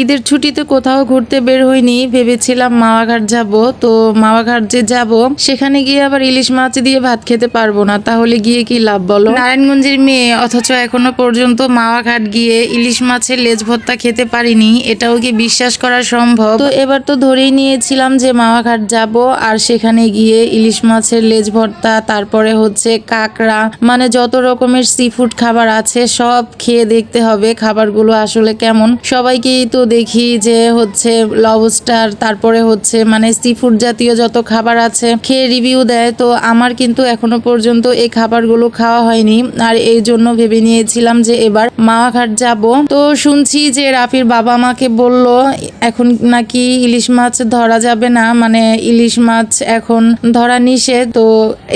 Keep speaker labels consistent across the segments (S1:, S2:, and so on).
S1: ঈদের ছুটিতে কোথাও ঘুরতে বের হইনি, ভেবেছিলাম মাওয়াঘাট যাব। তো মাওয়াঘাট যে যাব, সেখানে গিয়ে আবার ইলিশ মাছ দিয়ে ভাত খেতে পারব না। তাহলে গিয়ে কি লাভ বলো? নারায়ণগঞ্জের মেয়ে, অথচ এখনও পর্যন্ত মাওয়াঘাট গিয়ে ইলিশ মাছের লেজ ভর্তা খেতে পারিনি, এটাও কি বিশ্বাস করা সম্ভব? তো এবার তো ধরেই নিয়েছিলাম যে মাওয়াঘাট যাব, আর সেখানে গিয়ে ইলিশ মাছের লেজ ভর্তা, তারপরে হচ্ছে কাঁকড়া মানে যত রকমের সি ফুড খাবার আছে, সব খেয়ে দেখতে হবে, খাবারগুলো আসলে কেমন। সবাইকেই তো দেখি যে হচ্ছে লবস্টার তারপরে হচ্ছে মানে সি ফুড জাতীয় যত খাবার আছে, খেয়ে রিভিউ দেয়। তো আমার কিন্তু এখনও পর্যন্ত এই খাবারগুলো খাওয়া হয়নি। আর এই জন্য ভেবে নিয়েছিলাম যে এবার মাওয়াঘাট যাব। তো শুনছি যে রাফির বাবা মাকে বলল, এখন নাকি ইলিশ মাছ ধরা যাবে না। মানে ইলিশ মাছ এখন ধরা নিষেধ, তো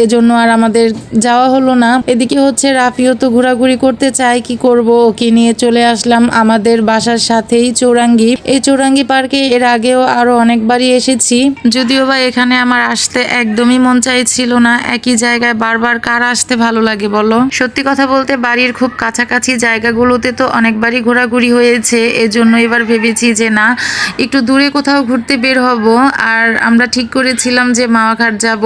S1: এজন্য আর আমাদের যাওয়া হলো না। এদিকে হচ্ছে রাফিও তো ঘোরাঘুরি করতে চায়, কি করব? ওকে নিয়ে চলে আসলাম। আমাদের বাসার সাথেই চৌরাঙ্গি। এই চৌরাঙ্গি পার্কে এর আগেও আরও অনেকবারই এসেছি। যদিও বা এখানে আমার আসতে একদমই মন চাইছিল না, একই জায়গায় বারবার কার আসতে ভালো লাগে বলো? সত্যি কথা বলতে বাড়ির খুব কাছাকাছি জায়গাগুলোতে তো অনেকবারই ঘোরাঘুরি হয়েছে, এজন্য এবার ভেবেছি যে না, একটু দূরে কোথাও ঘুরতে বের হব। আর আমরা ঠিক করেছিলাম যে মাওয়াঘাট যাব।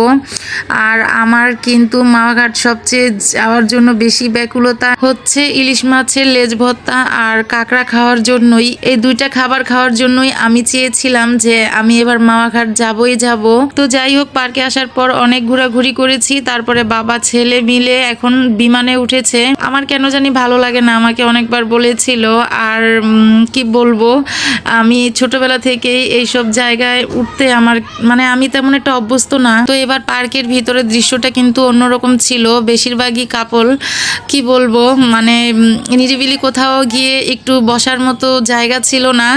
S1: আর আমার কিন্তু মাওয়াঘাট সবচেয়ে যাওয়ার জন্য বেশি ব্যাকুলতা হচ্ছে ইলিশ মাছের লেজ ভর্তা আর কাঁকড়া খাওয়ার জন্যই এই দুইটা খাবার খাওয়ার জন্যই আমি চেয়েছিলাম যে আমি এবার মামাঘাট যাবই যাব। তো যাই হোক, পার্কে আসার পর অনেক ঘোরাঘুরি করেছি, তারপরে বাবা, ছেলে মিলে এখন বিমানে উঠেছে। আমার কেন জানি ভালো লাগে না, আমাকে অনেকবার বলেছিল, আর কি বলব, আমি ছোটবেলা থেকেই এইসব জায়গায় উঠতে আমার মানে আমি তেমন একটা অভ্যস্ত না। তো এবার পার্কের ভিতরে দৃশ্যটা কিন্তু অন্যরকম ছিল, বেশিরভাগই কাপল। কি বলব মানে নিরিবিলি কোথাও গিয়ে একটু বসার মতো জায়গা ছিল না,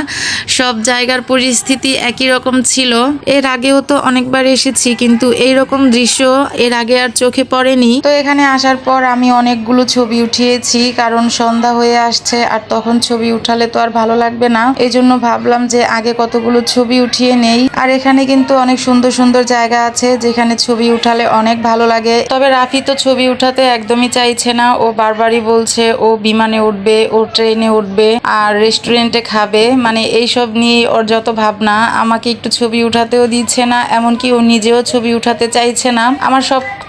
S1: সব জায়গার পরিস্থিতি একই রকম ছিল। এর আগেও তো অনেকবার এসেছি, কিন্তু এই রকম দৃশ্য এর আগে আর চোখে পড়েনি। তো এখানে আসার পর আমি অনেকগুলো ছবি উঠিয়েছি, কারণ সন্ধ্যা হয়ে আসছে আর তখন ছবি উঠালে তো আর ভালো লাগবে না। এই জন্য ভাবলাম যে আগে কতগুলো ছবি উঠিয়ে নেই। আর এখানে কিন্তু অনেক সুন্দর সুন্দর জায়গা আছে, যেখানে ছবি উঠালে অনেক ভালো লাগে। তবে রাফি তো ছবি উঠাতে একদমই চাইছে না। ও বারবারই বলছে, ও বিমানে উঠবে, ও ট্রেনে উঠবে, আর রেস্টুরেন্টে খাবে। মানে এইসব নিয়ে ওর যত ভাবনা, আমাকে একটু ছবি উঠাতেও দিচ্ছে না, এমনকি ও নিজেও ছবি উঠাতে চাইছে না। আমার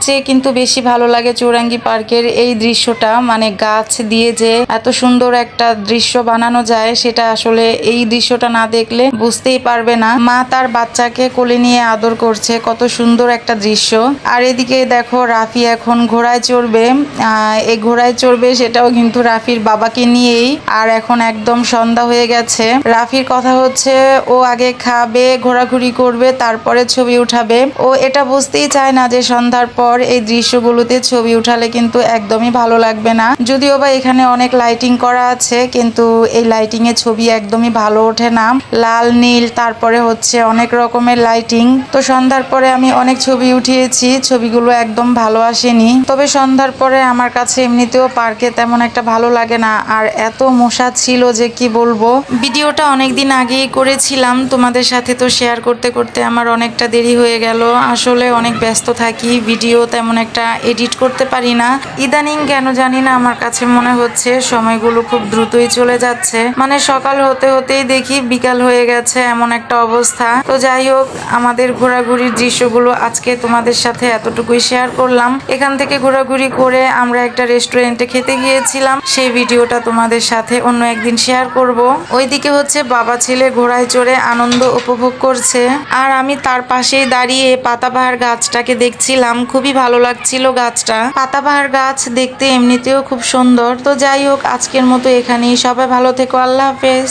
S1: সবচেয়ে কিন্তু বেশি ভালো লাগে চৌরাঙ্গি পার্কের এই দৃশ্যটা। মানে গাছ দিয়ে যে এত সুন্দর একটা দৃশ্য বানানো যায়, সেটা আসলে এই দৃশ্যটা না দেখলে বুঝতেই পারবে না। মা তার বাচ্চাকে কোলে নিয়ে আদর করছে, কত সুন্দর একটা দৃশ্য। আর এদিকে দেখো, রাফি এখন ঘোড়ায় চড়বে। এই ঘোড়ায় চড়বে সেটাও কিন্তু রাফির বাবাকে নিয়েই। আর এখন একদম সন্ধ্যা হয়ে গেছে। রাফির কথা হচ্ছে, ও আগে খাবে, ঘোরাঘুরি করবে, তারপরে ছবি উঠাবে। ও এটা বুঝতেই চায় না যে সন্ধ্যার পর এই দৃশ্যগুলোতে ছবি উঠালে কিন্তু একদমই ভালো লাগবে না। যদিও বা এখানে অনেক লাইটিং করা আছে, কিন্তু এই লাইটিং এ ছবি একদমই ভালো ওঠে না। লাল, নীল, তারপরে হচ্ছে অনেক রকমের লাইটিং তো সন্ধ্যার পরে আমি অনেক ছবি উঠিয়েছি, ছবিগুলো একদম ভালো আসেনি। তবে সন্ধ্যার পরে আমার কাছে এমনিতেও পার্কে তেমন একটা ভালো লাগে না, আর এত মশা ছিল যে কি বলব। ভিডিওটা অনেক দিন আগেই করেছিলাম, তোমাদের সাথে তো শেয়ার করতে করতে আমার অনেকটা দেরি হয়ে গেল। আসলে অনেক ব্যস্ত থাকি, ভিডিও তেমন একটা এডিট করতে পারি না। ইদানিং কেন জানি না, আমার কাছে মনে হচ্ছে সময়গুলো খুব দ্রুতই চলে যাচ্ছে। মানে সকাল হতে হতেই দেখি বিকাল হয়ে গেছে, এমন একটা অবস্থা। তো যাই হোক, আমাদের ঘোরাঘুরির দৃশ্যগুলো আজকে তোমাদের সাথে এতটুকুই শেয়ার করলাম। এখান থেকে ঘোরাঘুরি করে আমরা একটা রেস্টুরেন্টে খেতে গিয়েছিলাম। সেই ভিডিওটা তোমাদের সাথে অন্য একদিন শেয়ার করব। ওইদিকে হচ্ছে বাবা ছেলে ঘোড়ায় চড়ে আনন্দ উপভোগ করছে। আর আমি তার পাশেই দাঁড়িয়ে পাতাবাহার গাছটাকে দেখছিলাম। খুবই ভালো লাগছিল গাছটা। পাতাবাহার গাছ দেখতে এমনিতেও খুব সুন্দর। তো যাই হোক, আজকের মতো এখানেই। সবাই ভালো থেকো। আল্লাহ হাফেজ।